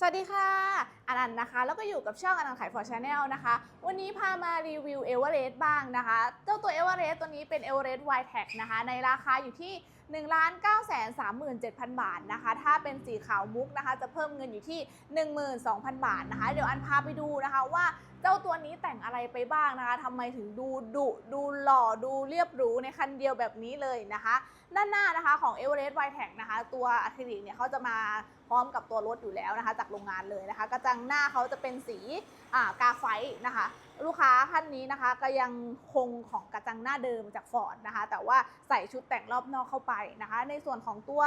สวัสดีค่ะอันันนะคะ แล้วก็อยู่กับช่องอันันขายฟอร์ชาแนลนะคะ วันนี้พามารีวิวเอเวอเรสต์บ้างนะคะ เจ้าตัวเอเวอเรสต์ตัวนี้เป็นเอเวอเรสต์ไวแท็กนะคะ ในราคาอยู่ที่ 1 9 3 7 0 0 0 บาทนะคะ ถ้าเป็นสีขาวมุกนะคะ จะเพิ่มเงินอยู่ที่ 12,000 บาทนะคะ เดี๋ยวอันพาไปดูนะคะว่าเจ้าตัวนี้แต่งอะไรไปบ้างนะคะทำไมถึงดูดุดูหล่อดูเรียบหรูในคันเดียวแบบนี้เลยนะคะด้านหน้านะคะของ e v e r e s t w i t e c นะคะ ตัวอะคริลิกเนี่ยเขาจะมาพร้อมกับตัวรถอยู่แล้วนะคะ จากโรงงานเลยนะคะ กระจังหน้าเขาจะเป็นสีอากาไฟนะคะ ลูกค้าท่านนี้นะคะก็ยังคงของกระจังหน้าเดิมจากฟอร์ดนะคะ แต่ว่าใส่ชุดแต่งรอบนอกเข้าไปนะคะ ในส่วนของตัว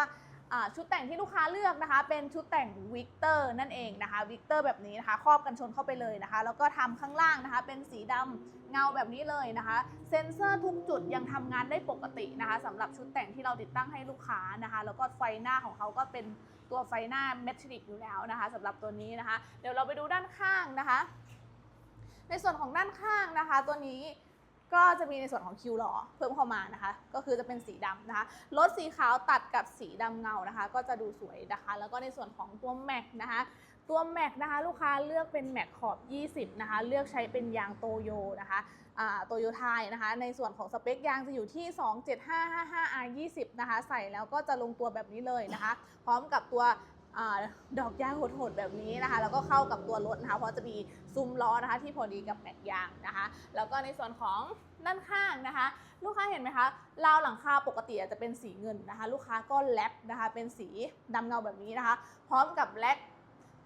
ชุดแต่งที่ลูกค้าเลือกนะคะ เป็นชุดแต่งวิกเตอร์นั่นเองนะคะวิกเตอร์แบบนี้นะคะครอบกันชนเข้าไปเลยนะคะ แล้วก็ทำข้างล่างนะคะ เป็นสีดำเงาแบบนี้เลยนะคะ เซ็นเซอร์ทุกจุดยังทำงานได้ปกตินะคะสำหรับชุดแต่งที่เราติดตั้งให้ลูกค้านะคะ แล้วก็ไฟหน้าของเขาก็เป็นตัวไฟหน้าเมทัลลิกอยู่แล้วนะคะสำหรับตัวนี้นะคะ เดี๋ยวเราไปดูด้านข้างนะคะ ในส่วนของด้านข้างนะคะ ตัวนี้ก็จะมีในส่วนของคิวหลอเพิ่มเข้ามานะคะ ก็คือจะเป็นสีดำนะคะรถสีขาวตัดกับสีดำเงานะคะ ก็จะดูสวยนะคะ แล้วก็ในส่วนของตัวแม็กนะคะตัวแม็กนะคะลูกค้าเลือกเป็นแม็กขอบ 20 นะคะ เลือกใช้เป็นยางโตโยนะคะโตโยไทยนะคะ ในส่วนของสเปคยางจะอยู่ที่ 27555R20 นะคะ ใส่แล้วก็จะลงตัวแบบนี้เลยนะคะ พร้อมกับตัว ดอกยางโหดๆแบบนี้นะคะ แล้วก็เข้ากับตัวรถนะคะ เพราะจะมีซุ้มล้อนะคะ ที่พอดีกับแม็กยางนะคะ แล้วก็ในส่วนของด้านข้างนะคะ ลูกค้าเห็นไหมคะราวหลังคาปกติอาจจะเป็นสีเงินนะคะ ลูกค้าก็แลบนะคะ เป็นสีดำเงาแบบนี้นะคะ พร้อมกับแลก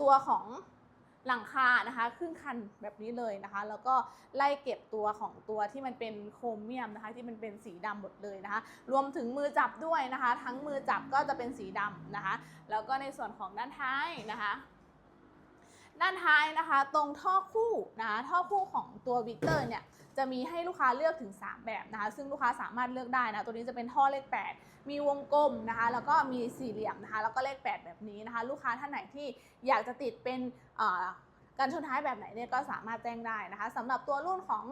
ตัวของ หลังคานะคะครึ่งคันแบบนี้เลยนะคะ แล้วก็ไล่เก็บตัวของตัวที่มันเป็นโครเมียมนะคะ ที่มันเป็นสีดำหมดเลยนะคะ รวมถึงมือจับด้วยนะคะ ทั้งมือจับก็จะเป็นสีดำนะคะ แล้วก็ในส่วนของด้านท้ายนะคะด้านท้ายนะคะ ตรงท่อคู่นะคะท่อคู่ของตัววิกเตอร์เนี่ย จะมีให้ลูกค้าเลือกถึง 3 แบบนะคะ ซึ่งลูกค้าสามารถเลือกได้นะ ตัวนี้จะเป็นท่อเลข 8 มีวงกลมนะคะ แล้วก็มีสี่เหลี่ยมนะคะ แล้วก็เลข 8 แบบนี้นะคะ ลูกค้าท่านไหนที่อยากจะติดเป็น การชนท้ายแบบไหนเนี่ยก็สามารถแจ้งได้นะคะสำหรับตัวรุ่นของ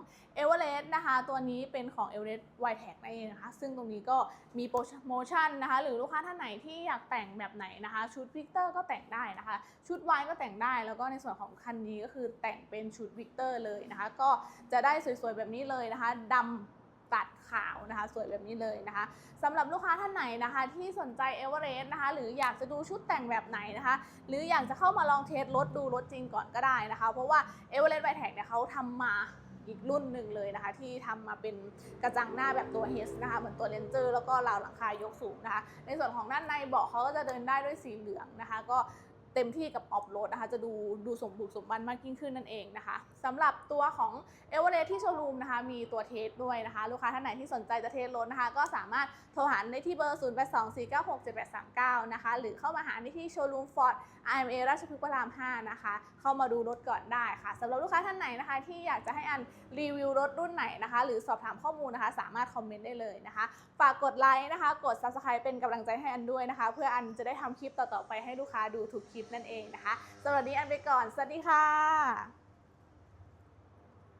e v e r e s t นะคะตัวนี้เป็นของ e v e r e s t w i t e c นั่นเองนะคะซึ่งตรงนี้ก็มีโปรโมชั่นนะคะหรือลูกค้าท่านไหนที่อยากแต่งแบบไหนนะคะ ชุดวิกเตอร์ก็แต่งได้นะคะ ชุดวายก็แต่งได้ แล้วก็ในส่วนของคันนี้ก็คือแต่งเป็นชุดวิกเตอร์เลยนะคะก็จะได้สวยๆแบบนี้เลยนะคะดำ ตัดขาวนะคะสวยแบบนี้เลยนะคะสำหรับลูกค้าท่านไหนนะคะ ที่สนใจเอเวอเรสต์นะคะ หรืออยากจะดูชุดแต่งแบบไหนนะคะ หรืออยากจะเข้ามาลองเทสรถดูรถจริงก่อนก็ได้นะคะ เพราะว่าเอเวอเรสต์ไวแท็กเนี่ยเขาทำมาอีกรุ่นหนึ่งเลยนะคะ ที่ทำมาเป็นกระจังหน้าแบบตัว H นะคะ เหมือนตัวเลนเจอร์แล้วก็ราวหลังคายกสูงนะคะ ในส่วนของด้านในเบาะเขาก็จะเดินได้ด้วยสีเหลืองนะคะ ก็ เต็มที่กับออฟโรดนะคะ จะดูดูสมบุกสมบันมากยิ่งขึ้นนั่นเองนะคะสำหรับตัวของเอเวอเรสที่โชว์รูมนะคะ มีตัวเทสด้วยนะคะ ลูกค้าท่านไหนที่สนใจจะเทสรถนะคะ ก็สามารถโทรหาได้ที่เบอร์ 0 8 2 4 9 6 7 8 3 9 นะคะ หรือเข้ามาหาได้ที่โชว์รูมฟอร์ด IMA ราชพฤกษ์พระราม 5 นะคะ เข้ามาดูรถก่อนได้ค่ะสำหรับลูกค้าท่านไหนนะคะ ที่อยากจะให้อันรีวิวรถรุ่นไหนนะคะ หรือสอบถามข้อมูลนะคะ สามารถคอมเมนต์ได้เลยนะคะ ฝากกดไลค์นะคะ กด subscribe เป็นกำลังใจให้อันด้วยนะคะ เพื่ออันจะได้ทำคลิปต่อๆไปให้ลูกค้าดูทุกคลิปนั่นเองนะคะสำหรับวันนี้อันไปก่อน สวัสดีค่ะ